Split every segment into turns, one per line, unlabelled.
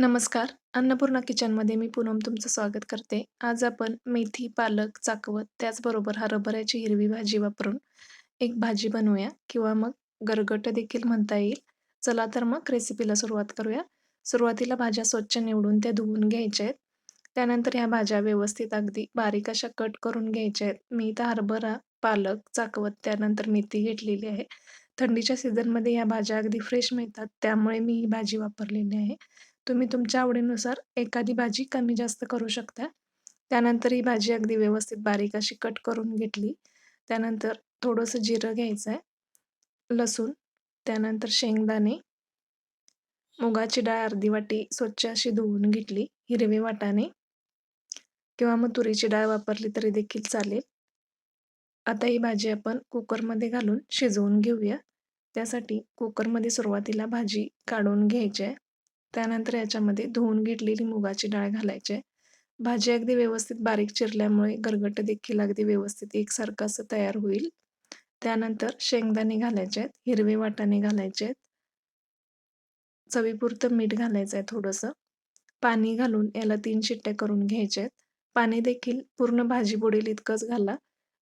नमस्कार. अन्नपूर्णा किचनमध्ये मी पूनम तुमचं स्वागत करते. आज आपण मेथी, पालक, चाकवत त्याचबरोबर हरभऱ्याची हिरवी भाजी वापरून एक भाजी बनवूया किंवा मग गरगट देखील म्हणता येईल. चला तर मग रेसिपीला सुरुवात करूया. सुरुवातीला भाज्या स्वच्छ निवडून त्या धुवून घ्यायच्या आहेत. त्यानंतर ह्या भाज्या व्यवस्थित अगदी बारीक अशा कट करून घ्यायच्या आहेत. मी इथं हरभरा, पालक, चाकवत त्यानंतर मेथी घेतलेली आहे. थंडीच्या सीझनमध्ये या भाज्या अगदी फ्रेश मिळतात त्यामुळे मी ही भाजी वापरलेली आहे. तुम्ही तुमच्या आवडीनुसार एखादी भाजी कमी जास्त करू शकता. त्यानंतर ही भाजी अगदी व्यवस्थित बारीक अशी कट करून घेतली. त्यानंतर थोडंसं जिरं घ्यायचं आहे, लसूण, त्यानंतर शेंगदाणे, मुगाची डाळ अर्धी वाटी स्वच्छ अशी धुवून घेतली, हिरवे वाटाणे किंवा मग तुरीची डाळ वापरली तरी देखील चालेल. आता ही भाजी आपण कुकरमध्ये घालून शिजवून घेऊया. त्यासाठी कुकरमध्ये सुरुवातीला भाजी काढून घ्यायची आहे. त्यानंतर याच्यामध्ये धुवून घेतलेली मुगाची डाळ घालायची आहे. भाजी अगदी व्यवस्थित बारीक चिरल्यामुळे गरगट देखील अगदी व्यवस्थित एकसारखं असं तयार होईल. त्यानंतर शेंगदाणे घालायचे आहेत, हिरवे वाटाणे घालायचे आहेत. चवीपुरतं मीठ घालायचं आहे थोडंसं. पाणी घालून याला तीन शिट्ट्या करून घ्यायच्या आहेत. पाणी देखील पूर्ण भाजी बुडेल इतकंच घाला.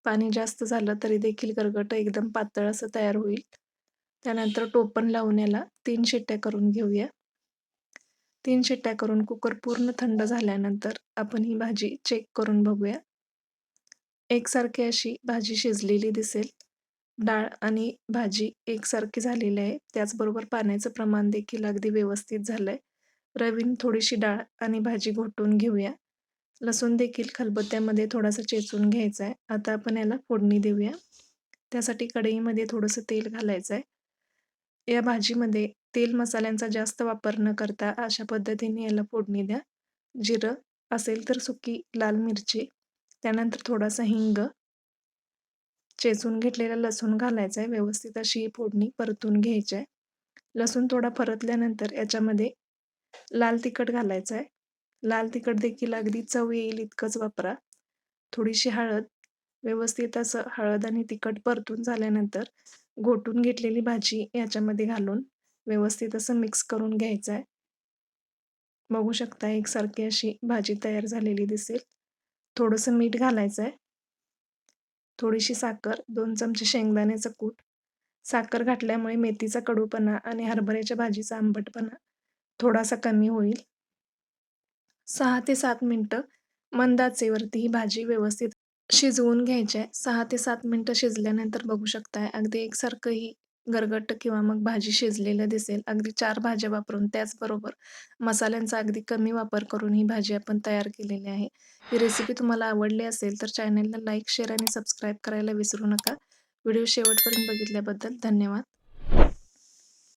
पाणी जास्त झालं तरी देखील गरगट एकदम पातळ असं तयार होईल. त्यानंतर टोपण लावून याला तीन शिट्ट्या करून घेऊया. तीन शिट्ट्या करून कुकर पूर्ण थंड झाल्यानंतर आपण ही भाजी चेक करून बघूया. एकसारखी अशी भाजी शिजलेली दिसेल. डाळ आणि भाजी एकसारखी झालेली आहे. त्याचबरोबर पाण्याचं प्रमाण देखील अगदी व्यवस्थित झालं आहे रवीन थोडीशी डाळ आणि भाजी घोटून घेऊया. लसूण देखील खलबत्त्यामध्ये थोडासा चेचून घ्यायचा आहे. आता आपण याला फोडणी देऊया. त्यासाठी कढईमध्ये थोडंसं तेल घालायचं आहे. या भाजीमध्ये तेल मसाल्यांचा जास्त वापर न करता अशा पद्धतीने याला फोडणी द्या. जिरं असेल तर सुकी लाल मिरची, त्यानंतर थोडासा हिंग, चेचून घेतलेला लसूण घालायचा आहे. व्यवस्थित अशी ही फोडणी परतून घ्यायची आहे. लसूण थोडा परतल्यानंतर याच्यामध्ये लाल तिखट घालायचं आहे. लाल तिखट देखील अगदी चव येईल इतकंच वापरा. थोडीशी हळद, व्यवस्थित असं हळद आणि तिखट परतून झाल्यानंतर घोटून घेतलेली भाजी याच्यामध्ये घालून व्यवस्थित असं मिक्स करून घ्यायचं आहे. बघू शकता एकसारखी अशी भाजी तयार झालेली दिसेल. थोडंसं मीठ घालायचं आहे. थोडीशी साखर, दोन चमचे शेंगदाण्याचं कूट. साखर घातल्यामुळे मेथीचा कडूपणा आणि हरभऱ्याच्या भाजीचा आंबटपणा थोडासा कमी होईल. सहा ते सात मिनटं मंदाचेवरती ही भाजी व्यवस्थित शिजवून घ्यायचे आहे. सहा ते सात मिनिटं शिजल्यानंतर बघू शकताय अगदी एकसारखं ही गरगट किंवा मग भाजी शिजलेलं दिसेल. अगदी चार भाज्या वापरून त्याचबरोबर मसाल्यांचा अगदी कमी वापर करून ही भाजी आपण तयार केलेली आहे. ही रेसिपी तुम्हाला आवडली असेल तर चॅनलला लाईक, शेअर आणि सबस्क्राईब करायला विसरू नका. व्हिडिओ शेवटपर्यंत बघितल्याबद्दल धन्यवाद.